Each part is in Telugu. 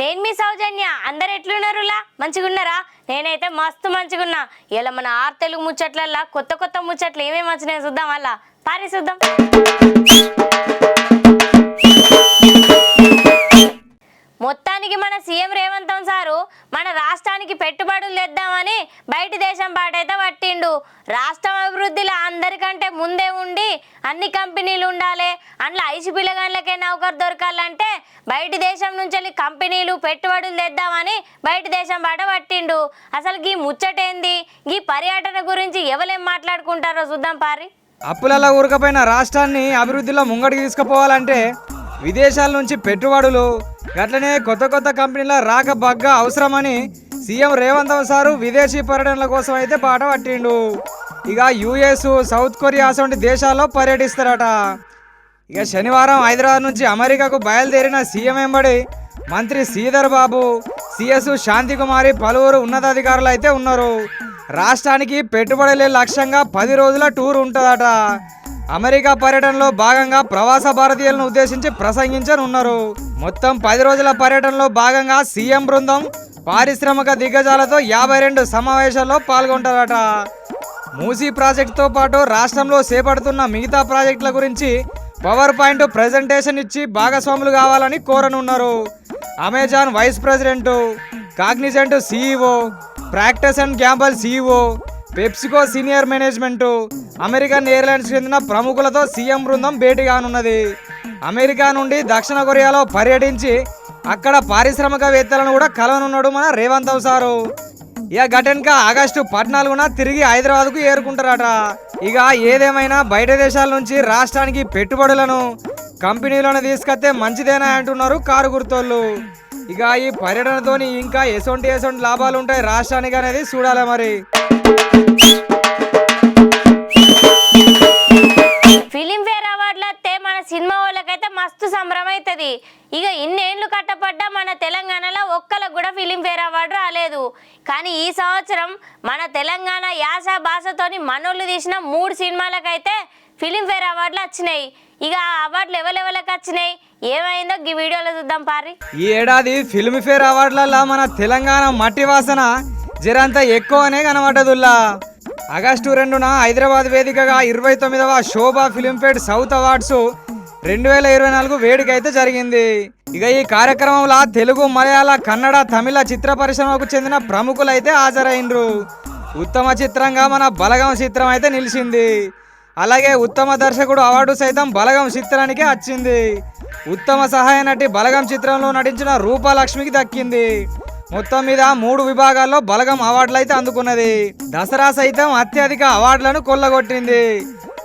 నేను మీ సౌజన్య. అందరు ఎట్లున్నారులా? మంచిగున్నారా? నేనైతే మస్తు మంచిగున్నా. ఇలా మన ఆరు తెలుగు ముచ్చట్లల్లా కొత్త కొత్త ముచ్చట్లు ఏమేమి వచ్చినాయి చూద్దాం అలా పారి చూద్దాం. మొత్తానికి మన సీఎం రేవంతం సారు మన రాష్ట్రానికి పెట్టుబడులు తెద్దామని బయట దేశం పాటైతే పట్టిండు. రాష్ట్రం అభివృద్ధిలో అందరికంటే ముందే ఉండి అన్ని కంపెనీలు ఉండాలి. అందులో ఐసి పిల్లగాళ్ళకే నౌకరు దొరకాలంటే బయట దేశం నుంచి వెళ్ళి కంపెనీలు పెట్టుబడులు తెద్దామని బయట దేశం బాట పట్టిండు అసలు గీ ముచ్చటేంది? గీ పర్యటన గురించి ఎవరేం మాట్లాడుకుంటారో చూద్దాం పారి. అప్పులలో ఊరకపోయిన రాష్ట్రాన్ని అభివృద్ధిలో ముంగడికి తీసుకుపోవాలంటే విదేశాల నుంచి పెట్టుబడులు గట్లనే కొత్త కొత్త కంపెనీల రాక బగ్గా అవసరమని సీఎం రేవంత్ సారు విదేశీ పర్యటనల కోసం అయితే బాట పట్టిండు. ఇక యుఎస్ సౌత్ కొరియా వంటి దేశాల్లో పర్యటిస్తారట. ఇక శనివారం హైదరాబాద్ నుంచి అమెరికాకు బయలుదేరిన సీఎం వెంబడి మంత్రి శ్రీధర్ బాబు సిఎస్ శాంతికుమారి పలువురు ఉన్నతాధికారులు అయితే ఉన్నారు. రాష్ట్రానికి పెట్టుబడులే లక్ష్యంగా పది రోజుల టూర్ ఉంటుందట. అమెరికా పర్యటనలో భాగంగా ప్రవాస భారతీయులను ఉద్దేశించి ప్రసంగించనున్నారు మొత్తం పది రోజుల పర్యటనలో భాగంగా సీఎం బృందం పారిశ్రామిక దిగ్గజాలతో యాభై రెండు సమావేశాల్లో పాల్గొంటారట మూసీ ప్రాజెక్టుతో పాటు రాష్ట్రంలో చేపడుతున్న మిగతా ప్రాజెక్టుల గురించి పవర్ పాయింట్ ప్రజెంటేషన్ ఇచ్చి భాగస్వాములు కావాలని కోరనున్నారు. Amazon vice president Cognizant CEO Procter and Gamble CEO PepsiCo senior management American Airlines చెందిన ప్రముఖులతో సీఎం బృందం భేటీ కానున్నది. అమెరికా నుండి దక్షిణ కొరియాలో పర్యటించి అక్కడ పారిశ్రామికవేత్తలను కూడా కలవనున్నాడు మన రేవంత్ సారు. ఇక గటెన్క ఆగస్టు పద్నాలుగున తిరిగి హైదరాబాద్కు ఏరుకుంటారట ఇక ఏదేమైనా బయట దేశాల నుంచి రాష్ట్రానికి పెట్టుబడులను కంపెనీలను తీసుకొస్తే మంచిదేనా అంటున్నారు కారు గుర్తోళ్ళు ఇక ఈ పర్యటనతోని ఇంకా ఎసొంటి ఎసొంటి లాభాలు ఉంటాయి రాష్ట్రానికి అనేది చూడాలి మరి. ఫిలింఫేర్ అవార్డులు వస్తే మన సినిమా వాళ్ళకైతే మస్తు సంబరం అవుతుంది. ఇక ఇన్నేళ్ళు కట్టపడ్డ మన తెలంగాణలో ఒక్కలకు కూడా ఫిలింఫేర్ అవార్డు రాలేదు కానీ ఈ సంవత్సరం మన తెలంగాణ యాస భాషతోని మనోళ్ళు తీసిన మూడు సినిమాలకైతే ఫిలింఫేర్ అవార్డులు వచ్చినాయి. ఇక ఆ అవార్డులు ఎవరెవరికి వచ్చినాయి? ఏమైందో ఈ వీడియోలో చూద్దాం పారి ఈ ఏడాది ఫిల్మ్ఫేర్ అవార్డులలో మన తెలంగాణ మట్టి వాసన జరంత ఎక్కువనే కనబడదుల్లా ఆగస్టు రెండున హైదరాబాద్ వేదికగా ఇరవై తొమ్మిదవ శోభా ఫిలింఫేర్ సౌత్ అవార్డ్స్ రెండు వేల ఇరవై నాలుగు వేడుక అయితే జరిగింది. ఇక ఈ కార్యక్రమంలో తెలుగు మలయాళ కన్నడ తమిళ చిత్ర పరిశ్రమకు చెందిన ప్రముఖులు అయితే హాజరైనరు ఉత్తమ చిత్రంగా మన బలగం చిత్రం అయితే నిలిచింది. అలాగే ఉత్తమ దర్శకుడు అవార్డు సైతం బలగం చిత్రానికే వచ్చింది ఉత్తమ సహాయ నటి బలగం చిత్రంలో నటించిన రూపలక్ష్మికి దక్కింది. మొత్తం మీద మూడు విభాగాల్లో బలగం అవార్డులు అయితే అందుకున్నది. దసరా సైతం అత్యధిక అవార్డులను కొల్లగొట్టింది.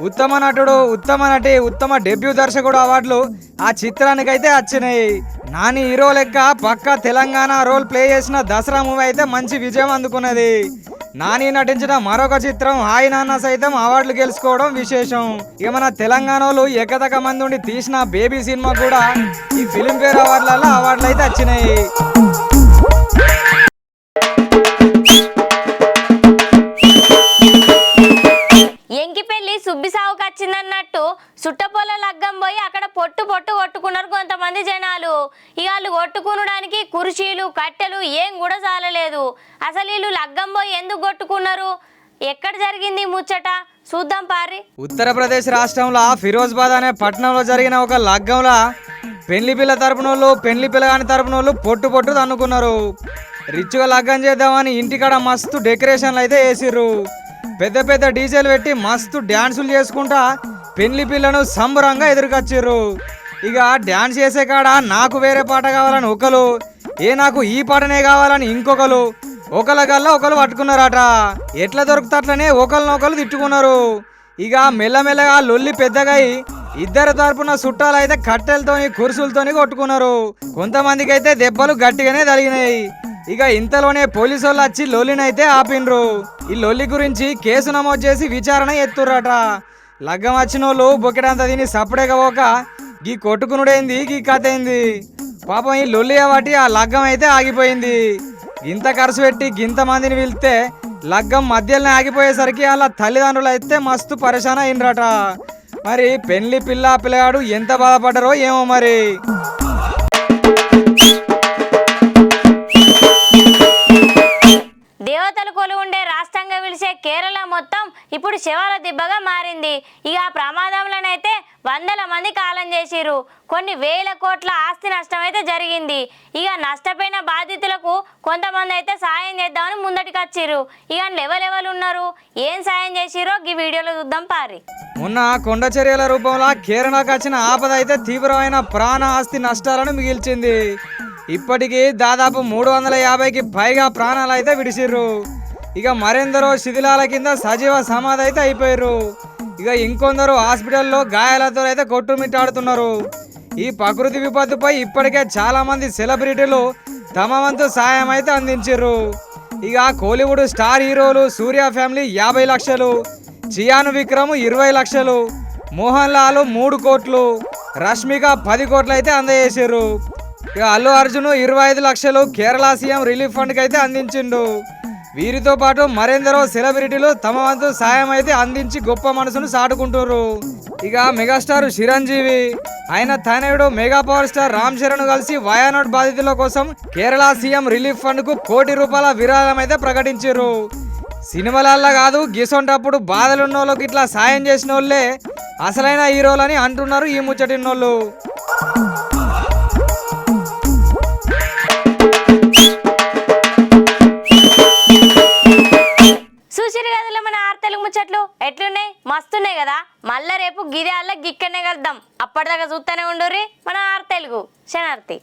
ఉత్తమ నటుడు ఉత్తమ నటి ఉత్తమ డెబ్యూ దర్శకుడు అవార్డులు ఆ చిత్రానికి అయితే వచ్చినాయి. నాని హీరో లెక్క పక్క తెలంగాణ రోల్ ప్లే చేసిన దసరా మూవీ అయితే మంచి విజయం అందుకున్నది. నాని నటించిన మరొక చిత్రం హాయ్ నాన్న సైతం అవార్డులు గెలుచుకోవడం విశేషం. ఇక మన తెలంగాణలో ఎకతక మంది ఉండి తీసిన బేబీ సినిమా కూడా ఈ ఫిలింఫేర్ అవార్డులలో అవార్డులు అయితే వచ్చినాయి. సుట్టపొల లగ్గం పోయి అక్కడ పొట్టు పొట్టు కొట్టుకున్నారు కొంతమంది జనాలు. ఇక వాళ్ళు కొట్టుకునడానికి కుర్చీలు కట్టెలు ఏం కూడా చాలలేదు అసలు వీళ్ళు లగ్గం పోయి ఎందుకు కొట్టుకున్నారు? ఎక్కడ జరిగింది ముచ్చట? చూద్దాం పారి ఉత్తరప్రదేశ్ రాష్ట్రంలో ఫిరోజ్బాద్ అనే పట్టణంలో జరిగిన ఒక లగ్గంలో పెళ్ళి పిల్ల తరపున వాళ్ళు పెళ్ళి పిల్లగాని తరపున వాళ్ళు పొట్టు పొట్టు తన్నుకున్నారు. రిచ్గా లగ్గం చేద్దామని ఇంటికాడ మస్తు డెకరేషన్లు అయితే వేసిర్రు. పెద్ద పెద్ద డీజేలు పెట్టి మస్తు డ్యాన్సులు చేసుకుంటా పెళ్ళి పిల్లను సంబరంగా ఎదురుకొచ్చిర్రు. ఇక డ్యాన్స్ చేసే కాడ నాకు వేరే పాట కావాలని ఒకరు ఏ నాకు ఈ పాటనే కావాలని ఇంకొకరు. ఒకళ్ళ గల్లా ఒకరు పట్టుకున్నారట. ఎట్లా దొరుకుతట్లనే ఒకరినొకరు తిట్టుకున్నారు. ఇక మెల్లమెల్లగా లొల్లి పెద్దగాయి ఇద్దరు తరపున చుట్టాలు అయితే కట్టెలతోని కురుసులతోని కొట్టుకున్నారు. కొంతమందికి అయితే దెబ్బలు గట్టిగానే తగినాయి ఇక ఇంతలోనే పోలీసు వాళ్ళు వచ్చి లొల్లినైతే ఆపిండ్రు. ఈ లొల్లి గురించి కేసు నమోదు చేసి విచారణ ఎత్తుర్రట. లగ్గం వచ్చిన వాళ్ళు బొకెడంత తిని సప్పుడేగా కాక గీ కొట్టుకునుడైంది గీ కథ అయింది పాపం ఈ లొల్లి కాబట్టి ఆ లగ్గం అయితే ఆగిపోయింది. ఇంత ఖర్చు పెట్టి గింత మందిని పిలిస్తే లగ్గం మధ్యలోనే ఆగిపోయేసరికి అలా తల్లిదండ్రులు అయితే మస్తు పరేషాన్ అయినరట. మరి పెళ్ళి పిల్ల పిల్లగాడు ఎంత బాధపడ్డారో ఏమో మరి. దేవతలు కొలువుండే రాష్ట్రంగా పిలిచే కేరళ మొత్తం ఇప్పుడు శవాల దిబ్బగా మారింది. ఇక ఆ ప్రమాదంలోనైతే వందల మంది కాలం చేసిరు కొన్ని వేల కోట్ల ఆస్తి నష్టం అయితే జరిగింది. ఇక నష్టపోయిన బాధితులకు కొంతమంది అయితే సాయం చేద్దామని ముందటికి వచ్చిర్రు ఇక లెవలెవలు ఉన్నారు? ఏం సాయం చేసిరో ఈ వీడియోలో చూద్దాం పారి. మొన్న కొండ చర్యల రూపంలో కేరళకు వచ్చిన ఆపద అయితే తీవ్రమైన ప్రాణ ఆస్తి నష్టాలను మిగిల్చింది. ఇప్పటికీ దాదాపు మూడు వందల యాభైకి పైగా ప్రాణాలు అయితే విడిసిర్రు ఇక మరెందరో శిథిలాల కింద సజీవ సమాధి అయితే అయిపోయారు. ఇక ఇంకొందరు హాస్పిటల్లో గాయాలతో అయితే కొట్టుమిట్టాడుతున్నారు. ఈ ప్రకృతి విపత్తుపై ఇప్పటికే చాలా మంది సెలబ్రిటీలు తమ వంతు సాయం అయితే అందించారు. ఇక కోలీవుడ్ స్టార్ హీరోలు సూర్య ఫ్యామిలీ యాభై లక్షలు చియాను విక్రమ్ ఇరవై లక్షలు మోహన్ లాల్ మూడు కోట్లు రష్మిక పది కోట్లు అయితే అందజేశారు. ఇక అల్లు అర్జున్ ఇరవై ఐదు లక్షలు కేరళ సీఎం రిలీఫ్ ఫండ్కి అయితే అందించిండు. వీరితో పాటు మరెందరో సెలబ్రిటీలు తమ వంతు సాయం అయితే అందించి గొప్ప మనసును సాటుకుంటున్నారు ఇక మెగాస్టార్ చిరంజీవి. ఆయన తనయుడు mega power star Ram Charan కలిసి వయానాడ్ బాధితుల కోసం కేరళ సీఎం రిలీఫ్ ఫండ్కు కోటి రూపాయల విరాళం అయితే ప్రకటించారు సినిమాలల్లో కాదు గిసొంటప్పుడు బాధలున్న వాళ్ళకి ఇట్లా సాయం చేసిన వాళ్ళే అసలైన హీరోలని అంటున్నారు ఈ ముచ్చటిన్నోళ్ళు. మళ్ళా గిక్కనే కలుద్దాం. అప్పటిదాకా చూస్తూనే ఉండుర్రి. మన ఆర్ తెలుగు. శనార్తి.